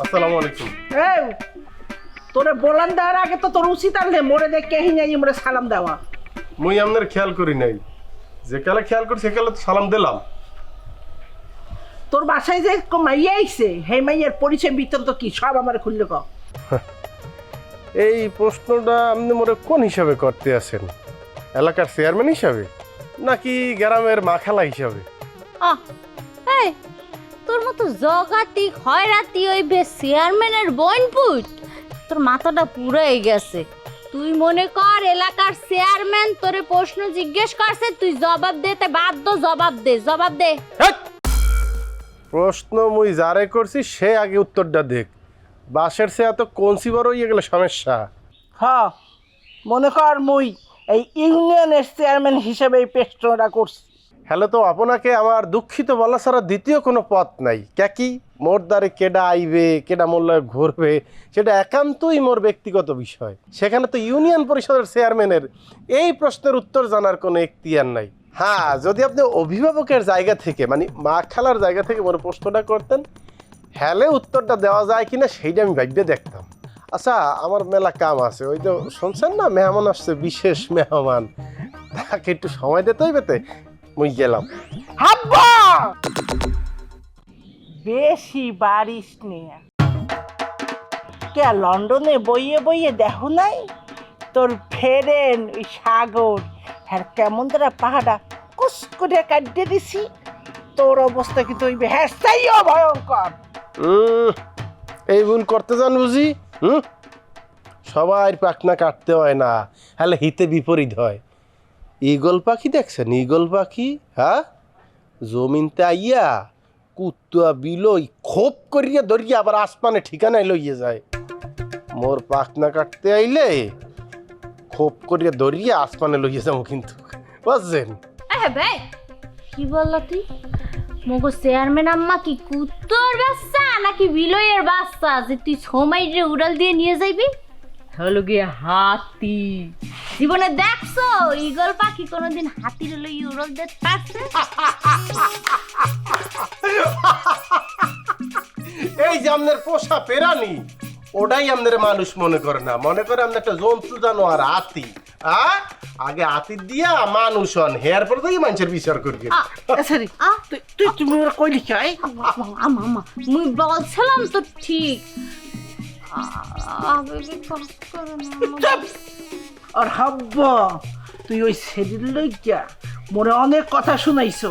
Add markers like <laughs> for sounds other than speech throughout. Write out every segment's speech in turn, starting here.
আসসালামু আলাইকুম। এই তোরে বলান দেওয়ার আগে তো তোর উচিত আনলে মোরে দেখে হিঙাই মোরে সালাম দেওয়া। মুই আপনার খেয়াল করি নাই। যে কালে খেয়াল করি সে কালে তো সালাম দিলাম। তোর বাসায় যে মাইয়া আইছে হে মাইয়ের পরিচয় বৃত্তান্ত কি সব আমার খুললে ক <laughs> এই প্রশ্নটা আপনি মোরে কোন হিসাবে করতে আছেন? এলাকার চেয়ারম্যান হিসাবে নাকি গ্রামের মাখালা হিসাবে? আহ এই তোর মতো জগাতি খয়রাতি ওই বে চেয়ারম্যানের বইনপুট তোর মাথাটা পুরাই গেছে। তুই মনে কর এলাকার চেয়ারম্যান তোরে প্রশ্ন জিজ্ঞেস করছে তুই জবাব দিতে বাধ্য জবাব দে জবাব দে। প্রশ্ন মুই যারে করছি সে আগে উত্তরটা দেখ। বাসের সে এত কনসি বড় হয়ে গেলে সমস্যা। হ মনে কর মুই এই ইউনিয়নের চেয়ারম্যান হিসেবে এই প্রশ্নটা করছি। হ্যালো তো, আপনাকে আমার দুঃখিত বলা ছাড়া দ্বিতীয় কোনো পথ নাই। ক্যাকি মোর দ্বারে কেডা আইবে, কেডা মোল্লায় ঘুরবে, সেটা একান্তই মোর ব্যক্তিগত বিষয়। সেখানে তো ইউনিয়ন পরিষদের চেয়ারম্যানের এই প্রশ্নের উত্তর জানার কোনো এখতিয়ার নাই। হ্যাঁ যদি আপনি অভিভাবকের জায়গা থেকে মানে মা খেলার জায়গা থেকে মোর প্রশ্নটা করতেন, হ্যালে উত্তরটা দেওয়া যায় কিনা সেইটা আমি ভাববে দেখতাম। আচ্ছা আমার মেলা কাম আছে, ওই তো শুনছেন না, মেহমান আসছে, বিশেষ মেহমান। তাকে একটু সময় দিতে হইবে? মুই গেলাম। হাব্বা! বেশি বারিশ নিয়ে কে লন্ডনে বইয়ে বইয়ে দেখো নাই? তোর ফেরেন ওই সাগর। হ্যাঁ কেমন তারা পাহাড়া কুস করে কাটিয়ে দিছি। তোর অবস্থা কিন্তু ওই হ্যাঁ ভয়ঙ্কর এই ভুল করতে যান বুঝি? হুম? সবাই পাখনা কাটতে হয় না হলে হিতে বিপরীত হয়। ইগল পাখি দেখছেন? ইগল পাখি হ্যাঁ? জমিনতে আইয়া কুত্তা বিলই খোপ করিয়া ধরিয়া আবার আসমানে ঠিকানায় লইয়ে যায়। মোর পাখনা কাটতে আইলে খোপ করিয়া ধরিয়া আসমানে লইয়ে যাব কিন্তু। বুঝছেন? ভাই, কি বললা তুই? মগো চেয়ারম্যান আম্মা কি কুত্তর বাচ্চা নাকি বিলয়ের বাচ্চা? যে তুই সময়রে উড়াল দিয়ে নিয়ে যাইবি? হলো গিয়ে হাতি। জীবনে দেখছ? ইগল পাখি কোনোদিন দিতে পারছে এই যে আপনার পোষা পেরানি ওটাই আপনার মানুষ মনে করে না। মনে করে আপনি একটা জন্তু জানোয়ার হাতি। হ্যাঁ আগে হাতির দিয়া মানুষ হন হেয়ার পর থেকে মানুষের বিচার করবে। সরি তুই তুই তুমি ওরা কইলি চাই আমা আমা। মুই বলছিলাম তো ঠিক। আবেগে কাজ করে না। আর হাব্বা তুই ওই সেদিন লইয়া মোরে অনেক কথা শুনাইছো।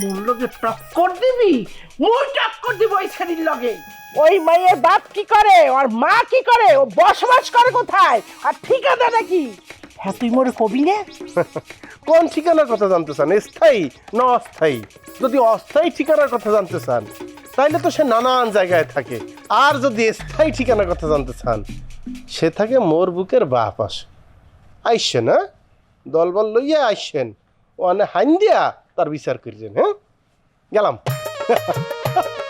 মোর লগে টক্কর দিবি? মুই টক্কর দিব ওই সেদিন লগে। ওই মায়ের বাপ কি করে? আর মা কি করে? ও বসবাস করে কোথায়? আর ঠিকানা নাকি? হ্যাঁ তুই মোরে কবি না? কোন ঠিকানার কথা জানতে চান? স্থায়ী না অস্থায়ী? যদি অস্থায়ী ঠিকানার কথা জানতে চান তাইলে তো সে নানান জায়গায় থাকে। আর যদি স্থায়ী ঠিকানার কথা জানতে চান, সে থাকে মোর বুকের বাপ আসে আইসেন হ্যাঁ? দলবল লইয়া আইসেন। ও আনে হাইন দিয়া তার বিচার করছেন হ্যাঁ? গেলাম। <laughs>